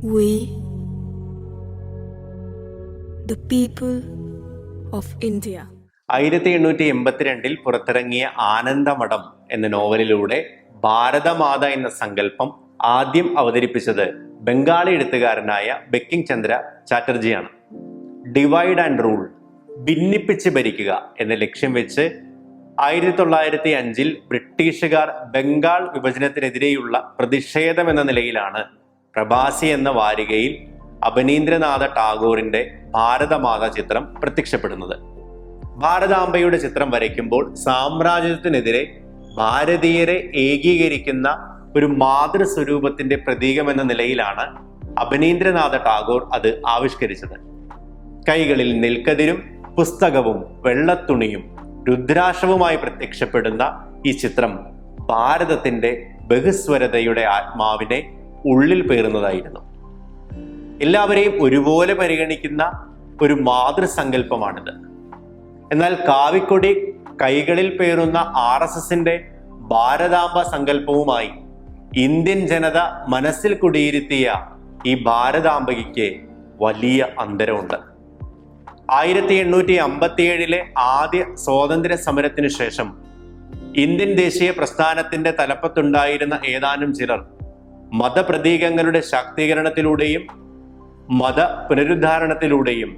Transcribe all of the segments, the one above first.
We, the people of India. ആയിരത്തി എണ്ണൂറ്റി എൺപത്തിരണ്ടിൽ പുറത്തിറങ്ങിയ ആനന്ദമഠം എന്ന നോവലിലൂടെ ഭാരതമാത എന്ന സങ്കല്പം ആദ്യം അവതരിപ്പിച്ചത് ബംഗാളി എഴുത്തുകാരനായ ബെക്കിംഗ് ചന്ദ്ര ചാറ്റർജിയാണ് ഡിവൈഡ് ആൻഡ് റൂൾ ഭിന്നിപ്പിച്ച് ഭരിക്കുക എന്ന ലക്ഷ്യം വെച്ച് ആയിരത്തി തൊള്ളായിരത്തി അഞ്ചിൽ ബ്രിട്ടീഷുകാർ ബംഗാൾ വിഭജനത്തിനെതിരെയുള്ള പ്രതിഷേധം എന്ന നിലയിലാണ് പ്രഭാസി എന്ന വാരികയിൽ അപനീന്ദ്രനാഥ ടാഗോറിന്റെ ഭാരതമാത ചിത്രം പ്രത്യക്ഷപ്പെടുന്നത്. ഭാരതാംബയുടെ ചിത്രം വരയ്ക്കുമ്പോൾ സാമ്രാജ്യത്തിനെതിരെ ഭാരതീയരെ ഏകീകരിക്കുന്ന ഒരു മാതൃസ്വരൂപത്തിന്റെ പ്രതീകമെന്ന നിലയിലാണ് അപനീന്ദ്രനാഥ ടാഗോർ അത് ആവിഷ്കരിച്ചത്. കൈകളിൽ നെൽക്കതിരും പുസ്തകവും വെള്ളത്തുണിയും രുദ്രാക്ഷവുമായി പ്രത്യക്ഷപ്പെടുന്ന ഈ ചിത്രം ഭാരതത്തിന്റെ ബഹുസ്വരതയുടെ ആത്മാവിനെ ഉള്ളിൽ പേറുന്നതായിരുന്നു. എല്ലാവരെയും ഒരുപോലെ പരിഗണിക്കുന്ന ഒരു മാതൃസങ്കല്പമാണിത്. എന്നാൽ കാവിക്കൊടി കൈകളിൽ പേറുന്ന ആർ എസ് എസിന്റെ ഭാരതാംബ സങ്കല്പവുമായി ഇന്ത്യൻ ജനത മനസ്സിൽ കുടിയിരുത്തിയ ഈ ഭാരതാംബയ്ക്ക് വലിയ അന്തരമുണ്ട്. ആയിരത്തി എണ്ണൂറ്റി അമ്പത്തിയേഴിലെ ആദ്യ സ്വാതന്ത്ര്യ സമരത്തിനു ശേഷം ഇന്ത്യൻ ദേശീയ പ്രസ്ഥാനത്തിന്റെ തലപ്പത്തുണ്ടായിരുന്ന ഏതാനും ചിലർ മതപ്രതീകങ്ങളുടെ ശാക്തീകരണത്തിലൂടെയും മത പുനരുദ്ധാരണത്തിലൂടെയും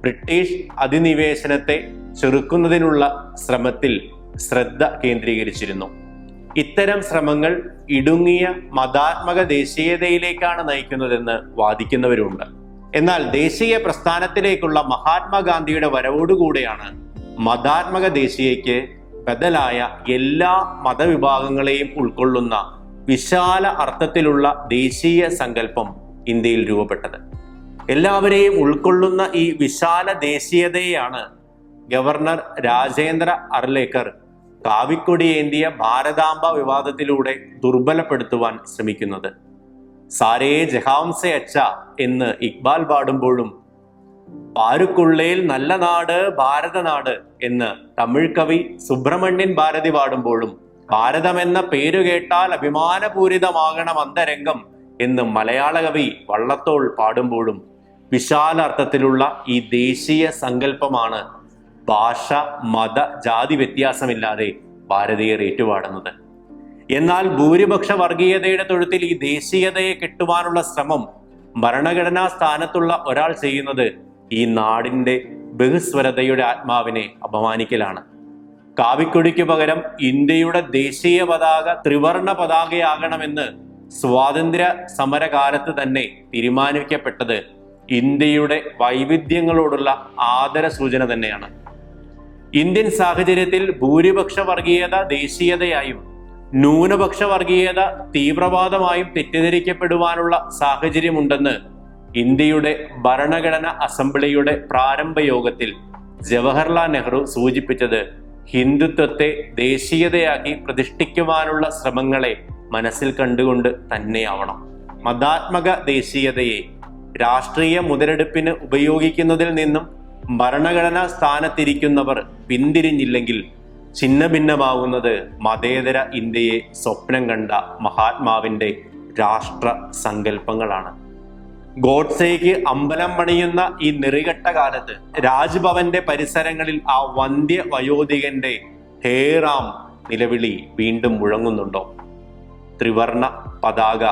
ബ്രിട്ടീഷ് അധിനിവേശനത്തെ ചെറുക്കുന്നതിനുള്ള ശ്രമത്തിൽ ശ്രദ്ധ കേന്ദ്രീകരിച്ചിരുന്നു. ഇത്തരം ശ്രമങ്ങൾ ഇടുങ്ങിയ മതാത്മക ദേശീയതയിലേക്കാണ് നയിക്കുന്നതെന്ന് വാദിക്കുന്നവരുണ്ട്. എന്നാൽ ദേശീയ പ്രസ്ഥാനത്തിലേക്കുള്ള മഹാത്മാഗാന്ധിയുടെ വരവോടുകൂടെയാണ് മതാത്മക ദേശീയയ്ക്ക് ബദലായ എല്ലാ മതവിഭാഗങ്ങളെയും ഉൾക്കൊള്ളുന്ന വിശാല അർത്ഥത്തിലുള്ള ദേശീയ സങ്കല്പം ഇന്ത്യയിൽ രൂപപ്പെട്ടത്. എല്ലാവരെയും ഉൾക്കൊള്ളുന്ന ഈ വിശാല ദേശീയതയെയാണ് ഗവർണർ രാജേന്ദ്ര അർലേക്കർ കാവിക്കൊടിയേന്തിയ ഭാരതാംബ വിവാദത്തിലൂടെ ദുർബലപ്പെടുത്തുവാൻ ശ്രമിക്കുന്നത്. സാരേ ജഹാംസെ അച്ച എന്ന് ഇക്ബാൽ പാടുമ്പോഴും പാരുക്കുള്ളേൽ നല്ല നാട് ഭാരതനാട് എന്ന് തമിഴ് കവി സുബ്രഹ്മണ്യൻ ഭാരതി പാടുമ്പോഴും ഭാരതമെന്ന പേരു കേട്ടാൽ അഭിമാനപൂരിതമാകണം അന്തരംഗം എന്ന് മലയാള കവി വള്ളത്തോൾ പാടുമ്പോഴും വിശാലാർത്ഥത്തിലുള്ള ഈ ദേശീയ സങ്കല്പമാണ് ഭാഷ മത ജാതി വ്യത്യാസമില്ലാതെ ഭാരതീയർ ഏറ്റുപാടുന്നത്. എന്നാൽ ഭൂരിപക്ഷ വർഗീയതയുടെ തൊഴുത്തിൽ ഈ ദേശീയതയെ കെട്ടുവാനുള്ള ശ്രമം ഭരണഘടനാ സ്ഥാനത്തുള്ള ഒരാൾ ചെയ്യുന്നത് ഈ നാടിന്റെ ബഹുസ്വരതയുടെ ആത്മാവിനെ അപമാനിക്കലാണ്. കാവിക്കൊടിക്ക് പകരം ഇന്ത്യയുടെ ദേശീയ പതാക ത്രിവർണ പതാകയാകണമെന്ന് സ്വാതന്ത്ര്യ സമരകാലത്ത് തന്നെ തീരുമാനിക്കപ്പെട്ടത് ഇന്ത്യയുടെ വൈവിധ്യങ്ങളോടുള്ള ആദര സൂചന തന്നെയാണ്. ഇന്ത്യൻ സാഹചര്യത്തിൽ ഭൂരിപക്ഷ വർഗീയത ദേശീയതയായും ന്യൂനപക്ഷ വർഗീയത തീവ്രവാദമായും തെറ്റിദ്ധരിക്കപ്പെടുവാനുള്ള സാഹചര്യമുണ്ടെന്ന് ഇന്ത്യയുടെ ഭരണഘടന അസംബ്ലിയുടെ പ്രാരംഭ യോഗത്തിൽ ജവഹർലാൽ നെഹ്റു സൂചിപ്പിച്ചത്. ഹിന്ദുത്വത്തെ ദേശീയതയാക്കി പ്രതിഷ്ഠിക്കുവാനുള്ള ശ്രമങ്ങളെ മനസ്സിൽ കണ്ടുകൊണ്ട് തന്നെയാവണം. മതാത്മക ദേശീയതയെ രാഷ്ട്രീയ മുതലെടുപ്പിന് ഉപയോഗിക്കുന്നതിൽ നിന്നും ഭരണഘടനാ സ്ഥാനത്തിരിക്കുന്നവർ പിന്തിരിഞ്ഞില്ലെങ്കിൽ ഛിന്നഭിന്നമാവുന്നത് മതേതര ഇന്ത്യയെ സ്വപ്നം കണ്ട മഹാത്മാവിന്റെ രാഷ്ട്ര സങ്കല്പങ്ങളാണ് ഗോഡ്സേക്ക് അമ്പലം പണിയുന്ന ഈ നെറികെട്ട കാലത്ത് രാജ്ഭവന്റെ പരിസരങ്ങളിൽ ആ വന്ധ്യ വയോധികന്റെ ഹേറാം നിലവിളി വീണ്ടും മുഴങ്ങുന്നുണ്ടോ? ത്രിവർണ പതാക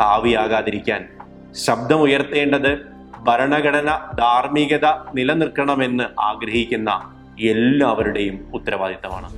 കാവിയാകാതിരിക്കാൻ ശബ്ദമുയർത്തേണ്ടത് ഭരണഘടന ധാർമ്മികത നിലനിൽക്കണമെന്ന് ആഗ്രഹിക്കുന്ന എല്ലാവരുടെയും ഉത്തരവാദിത്തമാണ്.